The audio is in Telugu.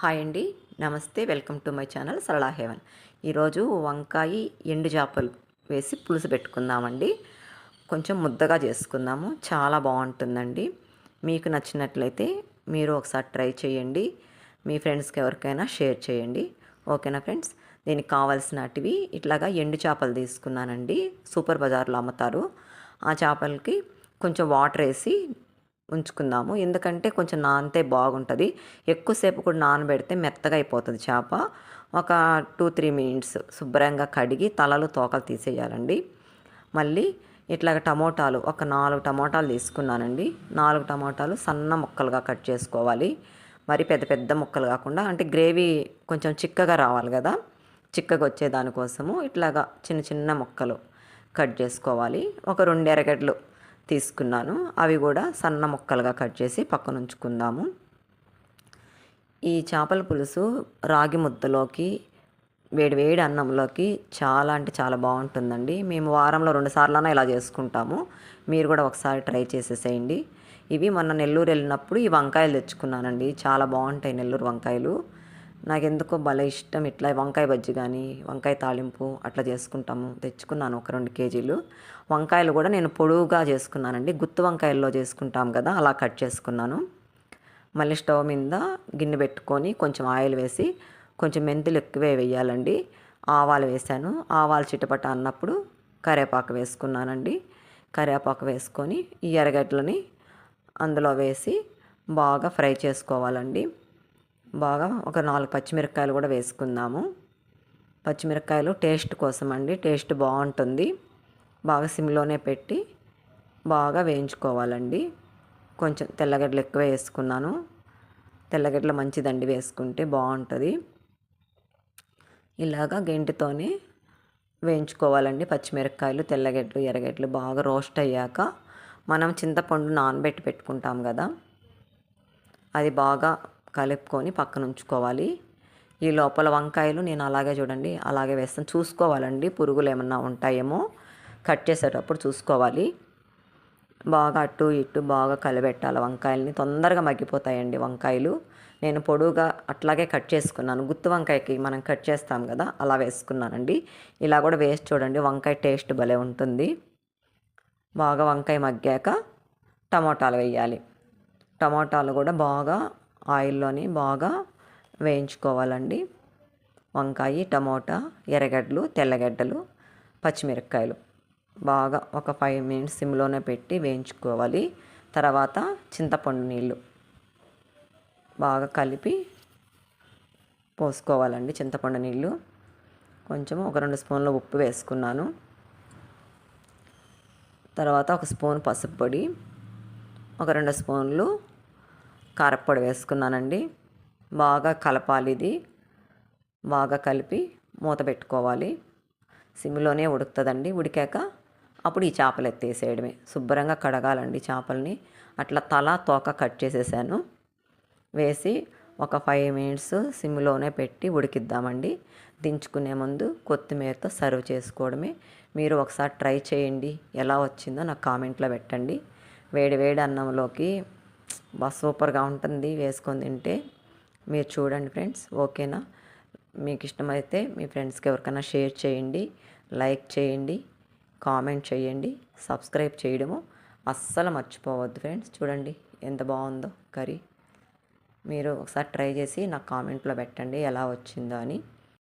హాయ్ అండి. నమస్తే. Welcome to my channel Sarala heaven. ఈరోజు వంకాయ ఎండు చేపలు వేసి పులుసు పెట్టుకుందామండి. కొంచెం ముద్దగా చేసుకుందాము. చాలా బాగుంటుందండి. మీకు నచ్చినట్లయితే మీరు ఒకసారి ట్రై చేయండి. మీ ఫ్రెండ్స్కి ఎవరికైనా షేర్ చేయండి. ఓకేనా ఫ్రెండ్స్? దీనికి కావాల్సినటివి ఇట్లాగా ఎండు చేపలు తీసుకున్నానండి. సూపర్ బజార్లో అమ్ముతారు. ఆ చేపలకి కొంచెం వాటర్ వేసి ఉంచుకుందాము. ఎందుకంటే కొంచెం నానితే బాగుంటుంది. ఎక్కువసేపు కూడా నానబెడితే మెత్తగా అయిపోతుంది చేప. ఒక టూ త్రీ మినిట్స్ శుభ్రంగా కడిగి తలలు తోకలు తీసేయాలండి. మళ్ళీ ఇట్లాగ టమోటాలు ఒక నాలుగు టమోటాలు తీసుకున్నానండి. నాలుగు టమోటాలు సన్న ముక్కలుగా కట్ చేసుకోవాలి. మరి పెద్ద పెద్ద ముక్కలు కాకుండా అంటే గ్రేవీ కొంచెం చిక్కగా రావాలి కదా. చిక్కగా వచ్చే దానికోసము ఇట్లాగా చిన్న చిన్న ముక్కలు కట్ చేసుకోవాలి. ఒక రెండు ఎరగడ్లు తీసుకున్నాను. అవి కూడా సన్న ముక్కలుగా కట్ చేసి పక్కన ఉంచుకుందాము ఈ చేపల పులుసు రాగి ముద్దలోకి వేడి వేడి అన్నంలోకి చాలా అంటే చాలా బాగుంటుందండి. మేము వారంలో రెండు సార్లైనా ఇలా చేసుకుంటాము. మీరు కూడా ఒకసారి ట్రై చేసేసేయండి. ఇవి మొన్న నెల్లూరు వెళ్ళినప్పుడు ఈ వంకాయలు తెచ్చుకున్నానండి. చాలా బాగుంటాయి నెల్లూరు వంకాయలు. నాకు ఎందుకో భలే ఇష్టం. ఇట్లా వంకాయ బజ్జి కానీ వంకాయ తాలింపు అట్లా చేసుకుంటాము. తెచ్చుకున్నాను ఒక రెండు కేజీలు. వంకాయలు కూడా నేను పొడువుగా చేసుకున్నానండి. గుత్తు వంకాయల్లో చేసుకుంటాం కదా అలా కట్ చేసుకున్నాను. మళ్ళీ స్టవ్ మీద గిన్నె పెట్టుకొని కొంచెం ఆయిల్ వేసి కొంచెం మెంతులు ఎక్కువే వేయాలండి. ఆవాలు వేసాను. ఆవాలు చిటపట అన్నప్పుడు కరేపాకు వేసుకున్నానండి. కరివేపాకు వేసుకొని ఈ ఎర్రగడ్డలని అందులో వేసి బాగా ఫ్రై చేసుకోవాలండి. బాగా ఒక నాలుగు పచ్చిమిరపకాయలు కూడా వేసుకుందాము. పచ్చిమిరపకాయలు టేస్ట్ కోసం అండి. టేస్ట్ బాగుంటుంది. బాగా సిమ్లోనే పెట్టి బాగా వేయించుకోవాలండి. కొంచెం తెల్లగడ్డలు ఎక్కువ వేసుకున్నాను. తెల్లగడ్డలు మంచిదండి వేసుకుంటే బాగుంటుంది. ఇలాగా గెంటితోనే వేయించుకోవాలండి పచ్చిమిరపకాయలు తెల్లగడ్డలు ఎర్రగడ్డలు బాగా రోస్ట్ అయ్యాక మనం చింతపండు నానబెట్టి పెట్టుకుంటాం కదా. అది బాగా కలుపుకొని పక్కన ఉంచుకోవాలి ఈ లోపల వంకాయలు నేను అలాగే చూడండి అలాగే వేస్తాను. చూసుకోవాలండి పురుగులు ఏమన్నా ఉంటాయేమో కట్ చేసేటప్పుడు చూసుకోవాలి. బాగా అటు ఇటు బాగా కలబెట్టాలి వంకాయలని. తొందరగా మగ్గిపోతాయండి వంకాయలు. నేను పొడుగా అట్లాగే కట్ చేసుకున్నాను. గుత్తి వంకాయకి మనం కట్ చేస్తాం కదా అలా వేసుకున్నానండి. ఇలా కూడా వేసి చూడండి వంకాయ టేస్ట్ భలే ఉంటుంది. బాగా వంకాయ మగ్గాక టమోటాలు వేయాలి. టమోటాలు కూడా బాగా ఆయిల్లోని బాగా వేయించుకోవాలండి. వంకాయ టమోటా ఎర్రగడ్డలు తెల్లగడ్డలు పచ్చిమిరపకాయలు బాగా ఒక ఫైవ్ మినిట్స్ సిమ్లోనే పెట్టి వేయించుకోవాలి. తర్వాత చింతపండు నీళ్ళు బాగా కలిపి పోసుకోవాలండి చింతపండు నీళ్ళు. కొంచెం ఒక రెండు స్పూన్ల ఉప్పు వేసుకున్నాను. తర్వాత ఒక స్పూన్ పసుపు పొడి ఒక రెండు స్పూన్లు కారప్పొడి వేసుకున్నానండి. బాగా కలపాలి ఇది. బాగా కలిపి మూత పెట్టుకోవాలి. సిమ్లోనే ఉడుకుతుందండి. ఉడికాక అప్పుడు ఈ చేపలు ఎత్తేసేయడమే. శుభ్రంగా కడగాలండి చేపల్ని. అట్లా తల తోక కట్ చేసేసాను. వేసి ఒక ఫైవ్ మినిట్స్ సిమ్లోనే పెట్టి ఉడికిద్దామండి. దించుకునే ముందు కొత్తిమీరతో సర్వ్ చేసుకోవడమే. మీరు ఒకసారి ట్రై చేయండి. ఎలా వచ్చిందో నాకు కామెంట్లో పెట్టండి. వేడి వేడి అన్నంలోకి బాగా సూపర్గా ఉంటుంది. వేసుకొని తింటే మీరు చూడండి ఫ్రెండ్స్. ఓకేనా? మీకు ఇష్టమైతే మీ ఫ్రెండ్స్కి ఎవరికైనా షేర్ చేయండి. లైక్ చేయండి. కామెంట్ చేయండి. సబ్స్క్రైబ్ చేయడము అస్సలు మర్చిపోవద్దు ఫ్రెండ్స్. చూడండి ఎంత బాగుందో కర్రీ. మీరు ఒకసారి ట్రై చేసి నాకు కామెంట్లో పెట్టండి ఎలా వచ్చిందో అని.